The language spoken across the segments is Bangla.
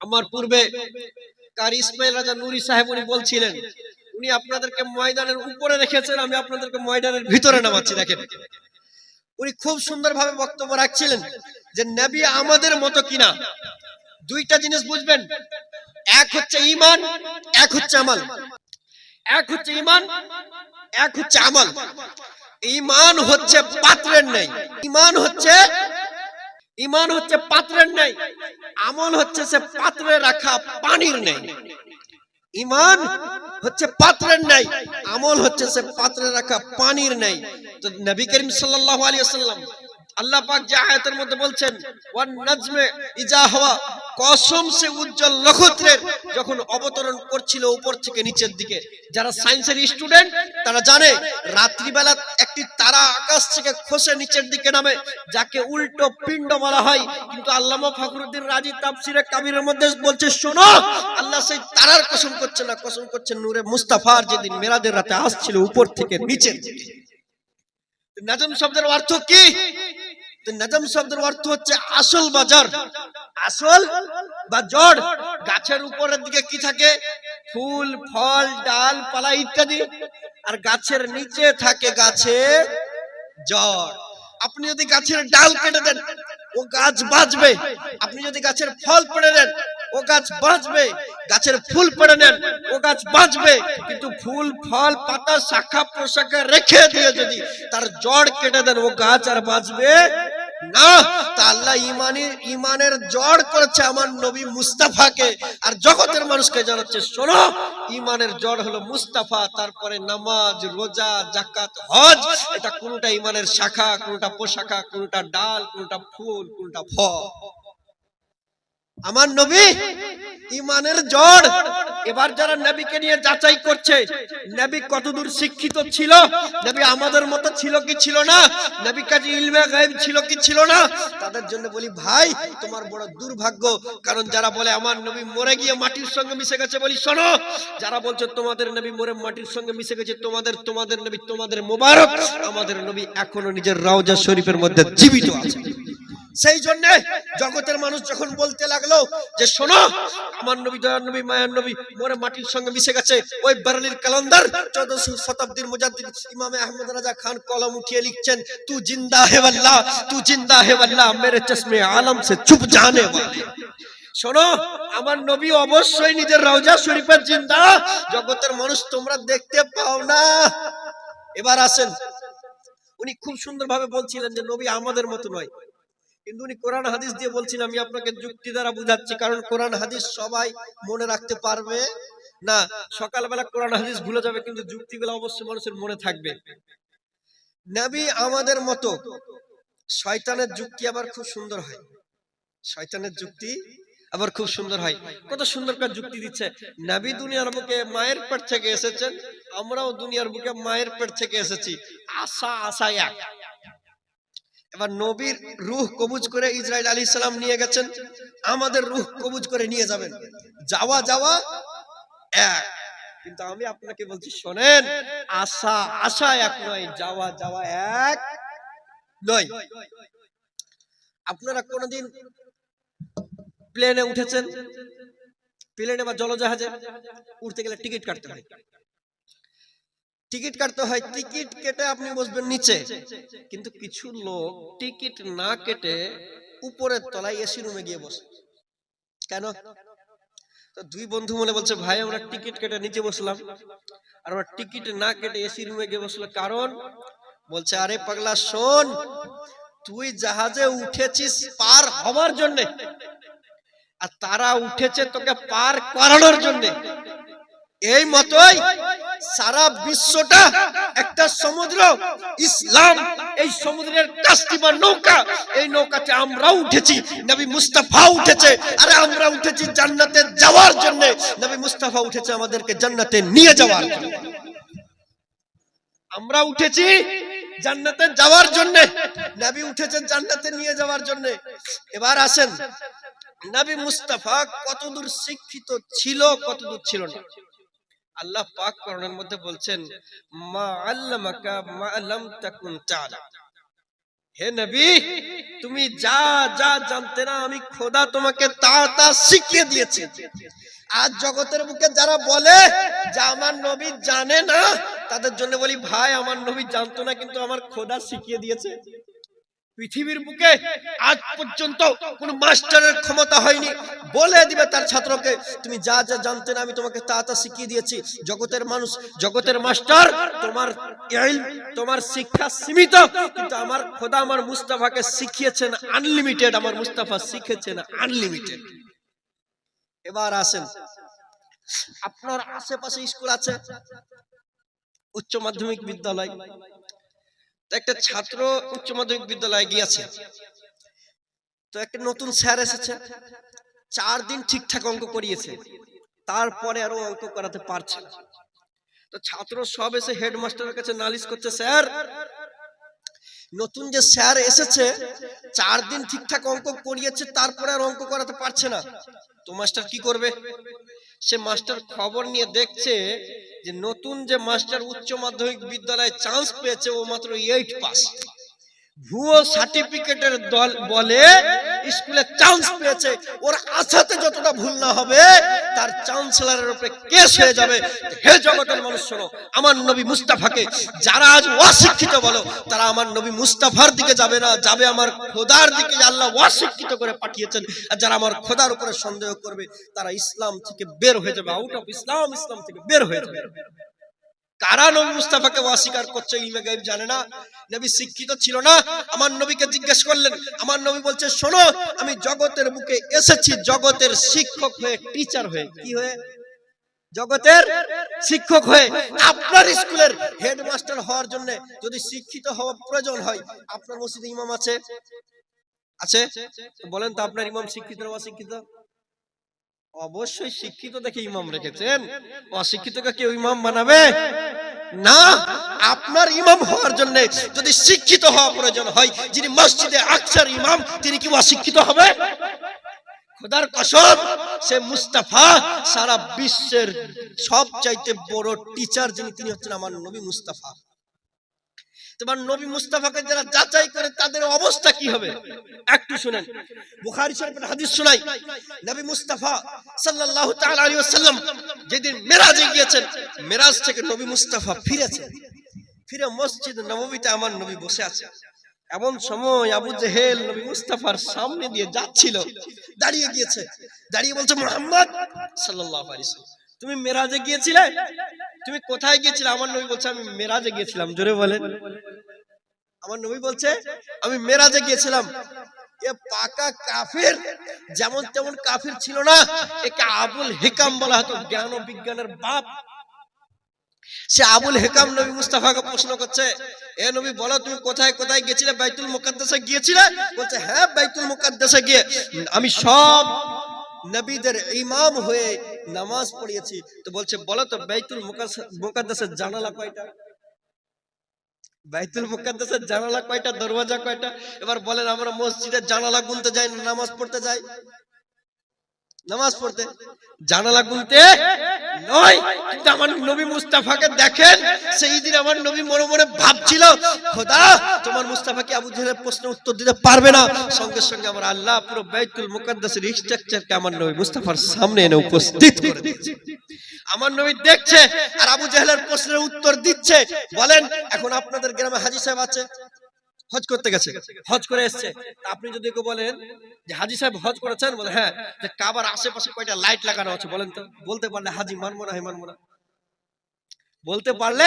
আমার পূর্বে কার ইসমাইল রাজা নুরি সাহেব উনি বলছিলেন, উনি আপনাদেরকে ময়দানের উপরে রেখেছেন, আমি আপনাদেরকে ময়দানের ভিতরে নামাচ্ছি, দেখেন। উনি খুব সুন্দরভাবে বক্তব্য রাখছিলেন যে নবী আমাদের মতো কিনা। দুইটা জিনিস বুঝবেন, এক হচ্ছে ইমান এক হচ্ছে আমল। এক হচ্ছে ইমান এক হচ্ছে আমল। ইমান হচ্ছে পাত্রের নেই ইমান হচ্ছে ইমান হচ্ছে পাত্রের নেই আমল হচ্ছে সে পাত্রে রাখা পানির নেই। ইমান হচ্ছে পাত্রের নেই, আমল হচ্ছে সে পাত্রে রাখা পানির নেই। তো নবী করিম সাল্লাল্লাহু আলাইহি ওয়াসাল্লাম আল্লাহ পাক যে আয়াতের মধ্যে বলছেন, ওয়ান নাজমে ইজা হওয়া কসম সে উজ্জ্বল নক্ষত্রের যখন অবতরণ করছিল উপর থেকে নিচের দিকে। যারা সায়েন্সের স্টুডেন্ট, তারা জানে রাত্রিবেলা একটি তারা আকাশ থেকে খসে নিচের দিকে নামে, যাকে উল্টো পিণ্ড বলা হয়। কিন্তু আল্লামা ফখরুদ্দিন রাজি তাফসিরে কাবিরের মধ্যে বলছে, শোনো, আল্লাহ সেই তারার কসম করছে না, কসম করছে নূরে মুস্তাফার যেদিন মেরাদের রাতে আসছিল উপর থেকে নিচের দিকে। নাজম শব্দের অর্থ কি? তো নাজম শব্দের অর্থ হচ্ছে আসল বাজার। আসল বা জড়। গাছের উপরের দিকে কি থাকে? ফুল, ফল, ডাল, পালা ইত্যাদি। আর গাছের নিচে থাকে গাছের জড়। আপনি যদি গাছের ডাল কেটে দেন, ও গাছ বাঁচবে। আপনি যদি গাছের ফল পেড়ে দেন, ও গাছ বাঁচবে। গাছের ফুল পেড়ে নেন ও গাছ বাঁচবে। কিন্তু ফুল, ফল, পাতা, শাখা প্রশাখা রেখে দিয়ে যদি তার জড় কেটে দেন, ও গাছ আর বাঁচবে না, তা আল্লাহ ইমানের ইমানের জড় করেছে আমার নবী মুস্তাফাকে। আর জগতের মানুষকে জানাচ্ছে, শোনো, ইমানের জড় হলো মুস্তাফা, তারপরে নামাজ, রোজা জাকাত হজ, এটা কোনটা ইমানের শাখা, কোনটা পোশাখা, কোনটা ডাল, কোনটা ফুল, কোনটা ফল। আমার নবী ইমানের জড় এবার যারা নবীকে নিয়ে যাচাই করছে, নবী কতদূর শিক্ষিত ছিল? নবী আমাদের মতো ছিল কি ছিল না? নবী কাজে ইলমে গায়েব ছিল কি ছিল না? তাদের জন্য বলি, ভাই, তোমার বড় দুর্ভাগ্য। কারণ যারা বলে, আমার নবী মরে গিয়ে মাটির সঙ্গে মিশে গেছে, বলি, শোনো, যারা বলছে, তোমাদের নবী মরে মাটির সঙ্গে মিশে গেছে, তোমাদের তোমাদের নবী, তোমাদের মোবারক, আমাদের নবী এখনও নিজের রওজা শরীফের মধ্যে জীবিত আছে। সেই জন্য জগতের মানুষ যখন বলতে লাগল যে শোনো, আমার নবী, দয়ার নবী, মায়ার নবী মরে মাটির সঙ্গে মিশে গেছে, ওই বারালির কালান্দার চোদ্দশ শতাব্দীর মুজাদ্দিদ ইমামে আহমদ রাজা খান কলম উঠিয়ে লিখছেন, তু জিন্দা হে আল্লাহ তু জিন্দা হে আল্লাহ মেরে চশমে আলম সে চুপ জানে শোনো, আমার নবী অবশ্যই নিজের রওজা শরীফের জিন্দা, জগতের মানুষ তোমরা দেখতে পাও না। এবার আসেন। উনি খুব সুন্দরভাবে বলছিলেন যে, নবী আমাদের মতো নয় কিন্তু উনি কোরআন হাদিস দিয়ে বলছেন, আমি আপনাকে যুক্তি দ্বারা বুঝাচ্ছি, কারণ কোরআন হাদিস সবাই মনে রাখতে পারবে। না, সকালবেলা কোরআন হাদিস ভুলে যাবে, কিন্তু যুক্তিগুলো অবশ্যই মানুষের মনে থাকবে। নবী আমাদের মতো, শয়তানের যুক্তি আবার খুব সুন্দর হয়। শয়তানের যুক্তি আবার খুব সুন্দর হয়। কত সুন্দর করে যুক্তি দিচ্ছে। নবী দুনিয়ার বুকে মায়ের পেট থেকে এসেছেন, আমরাও দুনিয়ার বুকে মায়ের পেট থেকে এসেছি। আশা আশা এক। এবার নবীর রুহ কবুজ করে ইসরায়েল আলী সালাম নিয়ে গেছেন। আমাদের রুহ কবুজ করে নিয়ে যাবেন। যাওয়া যাওয়া, এক। কিন্তু আমি আপনাকে বলছি, শোনেন, আশা আশা এক নয়, যাওয়া যাওয়া এক নয়। আপনারা কোনদিন প্লেনে উঠেছেন? প্লেনে বা জলজাহাজে উঠতে গেলে টিকিট কাটতে হয়। টিকিট কাটতে হয়, টিকিট কেটে আপনি বসবেন নিচে। কিন্তু কিছু লোক টিকিট না কেটে উপরের তলায় এসি রুমে গিয়ে বসে। কেন? তো দুই বন্ধু মনে বলছে, ভাই, আমরা টিকিট কেটে নিচে বসলাম। আর আমরা টিকিট না কেটে এসি রুমে গিয়ে বসল কারণ? বলছে, আরে পাগলা, শোন, তুই জাহাজে উঠেছিস পার হওয়ার জন্য। আর তারা উঠেছে তোকে পার করানোর জন্য। এই মতোই সারা বিশ্বটা একটা সমুদ্র, ইসলাম, এই সমুদ্রের বা নৌকা, এই নৌকাতে আমরাও উঠেছি, নবী মুস্তাফা উঠেছে, আরে আমরা উঠেছি জান্নাতে যাওয়ার জন্য, নবী মুস্তাফা উঠেছে আমাদেরকে জান্নাতে নিয়ে যাওয়ার আমরা উঠেছি জান্নাতে যাওয়ার জন্য, নবী উঠেছেন জান্নাতে নিয়ে যাওয়ার জন্য। এবার আসেন, নবী মুস্তাফা কতদূর শিক্ষিত ছিল, কতদূর ছিল না। আল্লাহ পাক কোরআনের মধ্যে বলছেন, মা আল্লামাকা মা লাম তাকুন তাআলাম হে নবী, তুমি যা যা জানতে না, আমি খোদা তোমাকে তা তা শিখিয়ে দিয়েছি। আজ জগতের বুকে যারা বলে যে আমার নবী জানে না, তাদের জন্য বলি, ভাই, আমার নবী জানতো না, কিন্তু আমার খোদা শিখিয়ে দিয়েছে। পৃথিবীর বুকে আজ পর্যন্ত কোন মাস্টারের ক্ষমতা হয়নি। বলে দিবে তার ছাত্রকে, তুমি যা যা জানতে না, আমি তোমাকে তা তা শিখিয়ে দিয়েছি। জগতের মানুষ, জগতের মাস্টার, তোমার তোমার শিক্ষা সীমিত, কিন্তু আমার খোদা আমার মুস্তাফাকে শিখিয়েছেন আনলিমিটেড, আমার মুস্তাফা শিখেছেন আনলিমিটেড। এবার আসেন। আপনার আশেপাশে স্কুল আছে? উচ্চ মাধ্যমিক বিদ্যালয়। একটা ছাত্র উচ্চ মাধ্যমিক বিদ্যালয়ে গিয়েছে। তো একটা নতুন স্যার এসেছে, চার দিন ঠিকঠাক অঙ্ক করিয়েছে, তারপরে আরও অঙ্ক করাতে পারছে তো ছাত্র সব এসে হেডমাস্টারের কাছে নালিশ করছে, স্যার, নতুন যে স্যার এসেছে, চার দিন ঠিকঠাক অঙ্ক করিয়েছে, তারপরে আর অঙ্ক করাতে পারছে না। তো মাস্টার কি করবে? সে মাস্টার খবর নিয়ে দেখছে যে নতুন যে মাস্টার উচ্চ মাধ্যমিক বিদ্যালয়ে চান্স পেয়েছে, ও মাত্র এইট পাস ভুয়ো সার্টিফিকেটের দল বলে স্কুলে চান্স পেয়েছে। ওর আশাতে যতটা ভুল না হবে, তার চান্সেলরের উপরে কেস হয়ে যাবে। হে জগতের মানুষ, শোনো, আমার নবী মুস্তাফাকে যারা আজ অশিক্ষিত বলো, তারা আমার নবী মুস্তাফার দিকে যাবে না, যাবে আমার খোদার দিকে। আল্লাহ অশিক্ষিত করে পাঠিয়েছেন। আর যারা আমার খোদার উপরে সন্দেহ করবে, তারা ইসলাম থেকে বের হয়ে যাবে আউট অফ ইসলাম ইসলাম থেকে বের হয়ে যাবে। কারা নবী মুস্তাফাকে অস্বীকার করছে ইলমে গাইব জানে না? নবী শিক্ষিত ছিল না। আমার নবীকে জিজ্ঞেস করলেন, আমার নবী বলছে, শোনো, আমি জগতের বুকে এসেছি, জগতের শিক্ষক হয়ে টিচার হয়ে। কি হয়ে? জগতের শিক্ষক হয়ে। আপনার স্কুলের হেডমাস্টার হওয়ার জন্য যদি শিক্ষিত হওয়া প্রয়োজন হয়, আপনার মসজিদে ইমাম আছে? আছে? বলেন তো, আপনার ইমাম শিক্ষিত অশিক্ষিত? অবশ্যই শিক্ষিত দেখে ইমাম রেখেছেন। অশিক্ষিতকে কেউ ইমাম বানাবে? না, আপনার ইমাম হওয়ার জন্য যদি শিক্ষিত হওয়া প্রয়োজন হয়, যিনি মসজিদে আকসার ইমাম, তিনি কি অশিক্ষিত হবে? খোদার কসম, সে মুস্তাফা সারা বিশ্বের সবচাইতে বড় টিচার যিনি, তিনি হচ্ছেন আমার নবী মুস্তাফা। তোমার নবী মুস্তাফাকে যারা যাচাই করে তাদের অবস্থা কি হবে? একটু শুনেন। বুখারী শরীফের হাদিস শুনাই। নবী মুস্তাফা সাল্লাল্লাহু তাআলা আলাইহি ওয়াসাল্লাম যেদিন মেরাজে গিয়েছেন, মেরাজ থেকে নবী মুস্তাফা ফিরেছেন। ফিরে মসজিদ নববীতে আমার নবী বসে আছে। এমন সময় আবু জেহেল নবী মুস্তাফার সামনে দিয়ে যাচ্ছিল, দাঁড়িয়ে গিয়েছে। দাঁড়িয়ে বলছে, মোহাম্মদ সাল্লাল্লাহু আলাইহি তুমি মেরাজে গিয়েছিলে? তুমি কোথায় গিয়েছিলে? আমার নবী বলছে, আমি মেরাজে গিয়েছিলাম। জোরে বলেন। আমার নবী বলছে, আমি মেরাজে গিয়েছিলাম। এ পাকা কাফির, যেমন তেমন কাফির ছিল না। একে আবুল হিকাম বলা হতো জ্ঞান ও বিজ্ঞানের বাপ। সে আবুল হেকাম নবী মুস্তাফাকে প্রশ্ন করছে, এ নবী, বলো তুমি কোথায় কোথায় গিয়েছিলে? বাইতুল মুকাদ্দাসে গিয়েছিলে? বলছে হ্যাঁ বাইতুল মুকাদ্দাসে গিয়ে। আমি সব নবীদের ইমাম হয়ে নামাজ পড়িয়েছি। তো বলছে, বলো তো, বাইতুল মুকাদ্দাসের জানালা কয়টা? বাইতুল মুকাদ্দাসের জানালা কয়টা, দরওয়াজা কয়টা? এবার বলেন, আমরা মসজিদের জানালা গুনতে যাই নামাজ পড়তে যাই? নামাজ পড়তে। জানালা গুনতে নয়। কিন্তু আমার নবী মুস্তাফাকে দেখেন, সেই দিন আমার নবী মনে মনে ভাবছিল, খোদা, তোমার আবু জাহেলের প্রশ্ন উত্তর দিতে পারবে না? সঙ্গে সঙ্গে আমার আল্লাহ পুরো বাইতুল মুকাদ্দাসের স্ট্রাকচারকে আমার নবী মুস্তাফার সামনে এনে উপস্থিত করে আমার নবী দেখছে আর আবু জাহেলের প্রশ্নের উত্তর দিচ্ছে। বলেন, এখন আপনাদের গ্রামে হাজি সাহেব আছে? হজ করতে গেছে, হজ করে এসছে। আপনি যদি কেউ বলেন যে হাজি সাহেব হজ করেছেন, বলে হ্যাঁ যে কাবার আশেপাশে কয়টা লাইট লাগানো আছে বলেন তো। বলতে পারলে হাজি মানবো না, হে মানবো বলতে পারলে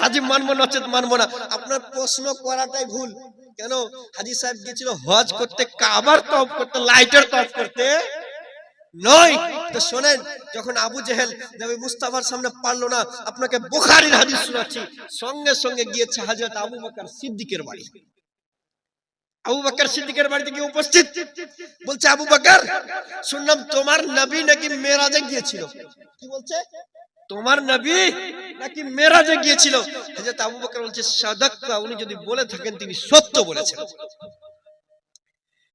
হাজি মানবো না নচেত মানবো না। আপনার প্রশ্ন করাটাই ভুল। কেন? হাজি সাহেব গিয়েছিল হজ করতে, কাবার তফ করতে লাইটের তফ করতে নয়। তো শোনেন, যখন আবু জেহেল নবী মুস্তাফার সামনে পারল না, আপনাকে বুখারীর হাদিস শোনাচ্ছি। সঙ্গে সঙ্গে গিয়েছে হযরত আবু বকর সিদ্দিকের বাড়ি। আবু বাড়িতে উপস্থিত। বলছে, আবু শুনলাম তোমার নবী নাকি মেরাজে গিয়েছিল। নাকি মেরাজে গিয়েছিল। উনি যদি বলে থাকেন, তিনি সত্য বলেছেন।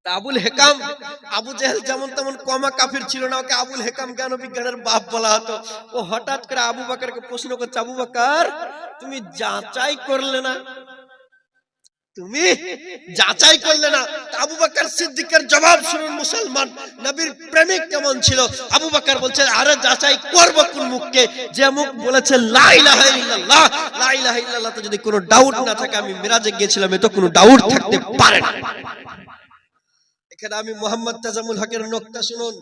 আবুল হেকাম, আবু জেহেল যেমন তেমন কমা কাফির ছিল না, ওকে আবুল হেকাম জ্ঞান বিজ্ঞানের বাপ বলা হতো। ও হঠাৎ করে আবু বাকারকে প্রশ্ন করছে, আবু বাকার, তুমি যাচাই করলে না তুমি যাচাই করলে না আবু বকর সিদ্দিকের জবাব শুনুন মুসলমান, নবীর প্রেমিক কেমন ছিল? আবু বকর বলছে আরে যাচাই করব কোন মুখকে? যে মুখ বলেছে, লা ইলাহা ইল্লাল্লাহ। লা ইলাহা ইল্লাল্লাহ তো যদি কোনো ডাউট না থাকে, আমি মিরাজে গিয়েছিলাম, এ তো কোনো ডাউট থাকতে পারে না। এখানে আমি মোহাম্মদ তাজামুল হকের নোকতা শুনুন।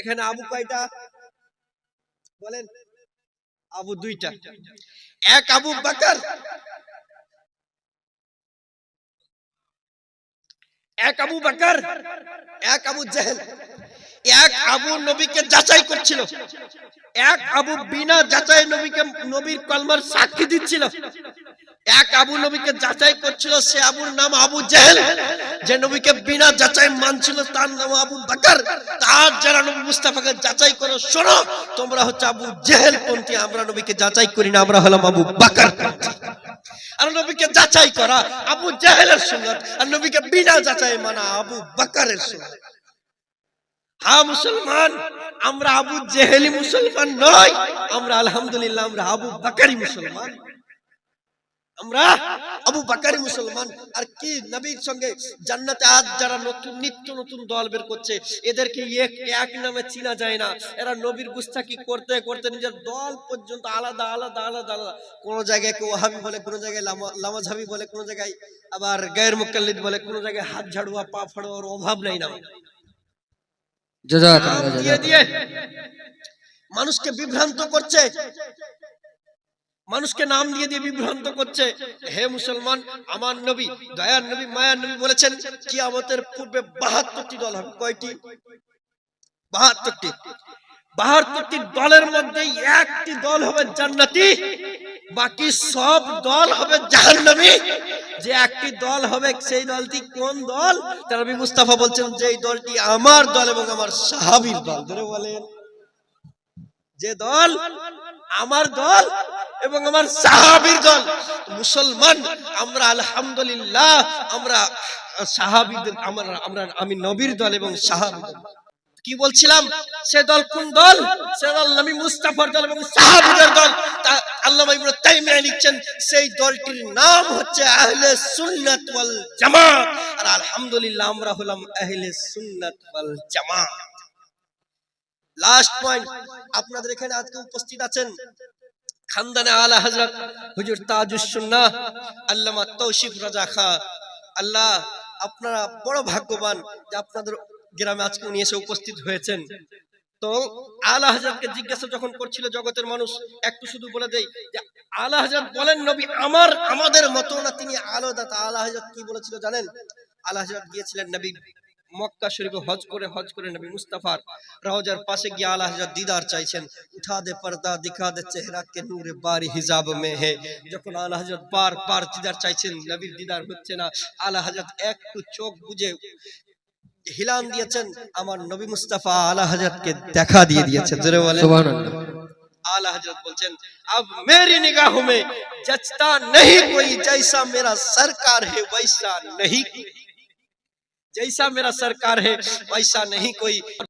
এখানে আবু কয়টা? বলেন। আবু দুইটা। এক আবু বাকার এক আবু বাকার, এক আবু জেহেল, এক আবু নবীকে যাচাই করছিল। এক আবু বিনা যাচাই নবীকে, নবীর কলমার সাক্ষী দিচ্ছিল। এক আবু নবীকে যাচাই করছিল, সে আবুর নাম আবু জেহেল। যে নবীকে বিনা যাচাই মানছিল, তার নাম আবু বাকার। তার যারা নবী মুস্তাফাকে যাচাই করো, শোনো, তোমরা হচ্ছে আবু জেহেল পন্থী, আমরা নবীকে যাচাই করি না, আমরা হলাম আবু বাকার পন্থী। আর নবীকে যাচাই করা, আবু জাহেলের সুন্নত, আর নবীকে বিনা যাচাই মানা আবু বাকারের সুন্নত। হ্যাঁ মুসলমান, আমরা আবু জেহেলি মুসলমান নয়, আমরা আলহামদুলিল্লাহ আমরা আবু বাকারি মুসলমান। আমরা আবু বাকারি মুসলমান। আর কি নবীর সঙ্গে জান্নাতে আজ যারা নতুন নিত্য নতুন দল বের করছে এদেরকে এক এক নামে চিনা যায় না। এরা নবীর গুস্তাকি করতে করতে নিজের দল পর্যন্ত আলাদা আলাদা আলাদা আলাদা। কোন জায়গায় কেউ ওহাবি বলে কোন জায়গায় লামা- লামাঝাবি বলে কোন জায়গায় আবার গায়ের মুকাল্লিদ বলে কোন জায়গায় হাত ঝাড়ুয়া পা ফাড়ুয়ার অভাব নেই না। দিয়ে দিয়ে। মানুষকে বিভ্রান্ত করছে। মানুষকে নাম দিয়ে দিয়ে বিভ্রান্ত করছে। হে মুসলমান, আমার নবী, দয়ার নবী, মায়ার নবী বলেছেন, কিয়ামতের পূর্বে বাহাত্তরটি দল হবে। কয়টি? বাহাত্তরটি। বাহাত্তরটি দলের মধ্যে একটি দল হবে জান্নাতি, বাকি সব দল হবে জাহান্নামী। যে একটি দল হবে, সেই দলটি কোন দল? তার নবী মুস্তাফা বলছেন যে এই দলটি আমার দল এবং আমার সাহাবীর দল। ধরে বলেন, যে দল আমার দল এবং আমার সাহাবীর দল, মুসলমান, আমরা আলহামদুলিল্লাহ, আমরা সাহাবীদের, আমরা আমরা, আমি নবীর দল এবং সাহাবী দল। কি বলছিলাম? সে দল কোন দল? সে দল নবী মুস্তাফার দল এবং সাহাবীদের দল। তা আল্লামা ইবনে তাইমিয়া লিখছেন, সেই দলটির নাম হচ্ছে আহলে সুন্নাত ওয়াল জামাত। আর আলহামদুলিল্লাহ আমরা হলাম আহলে সুন্নাত ওয়াল জামাত। লাস্ট পয়েন্ট আপনাদের এখানে আজকে উপস্থিত আছেন খানদানে আলা হযরত হুজুর তাজুস সুন্নাহ আল্লামা তৌশিফ রাজা খা। আল্লাহ, আপনারা বড় ভাগ্যবান যে আপনাদের গ্রামে আজকে উনি এসে উপস্থিত হয়েছেন। তো আলা হাজারকে জিজ্ঞাসা যখন করছিল জগতের মানুষ, একটু শুধু বলে দেই যে, আলা হাজার বলেন নবী, আমার, আমাদের মতো না, তিনি আলাদা। তা আলা হাজার কি বলেছিল জানেন? আলা হাজার গিয়েছিলেন নবী মক্কা শরীফে হজ করে হজ করে নবী মুস্তাফার রওজার পাশে গিয়ে আলা হাজার দিদার চাইছেন উঠা দে পর্দা দিখা দে চেহারা কে নূরে বারি হিজাব মে হে যখন আলা হাজার বার বার দিদার চাইছেন নবীর দিদার হচ্ছে না আলা হাজার একটু চোখ বুঝে হিলান দিয়েছেন আমার নবী মুস্তাফা আলা হাজারকে দেখা দিয়ে দিয়েছেন জোরে বলেন সুবহানাল্লাহ आला हजरत बोलचन अब मेरी निगाहों में जचता नहीं कोई जैसा मेरा सरकार है वैसा नहीं कोई। जैसा मेरा सरकार है वैसा नहीं कोई।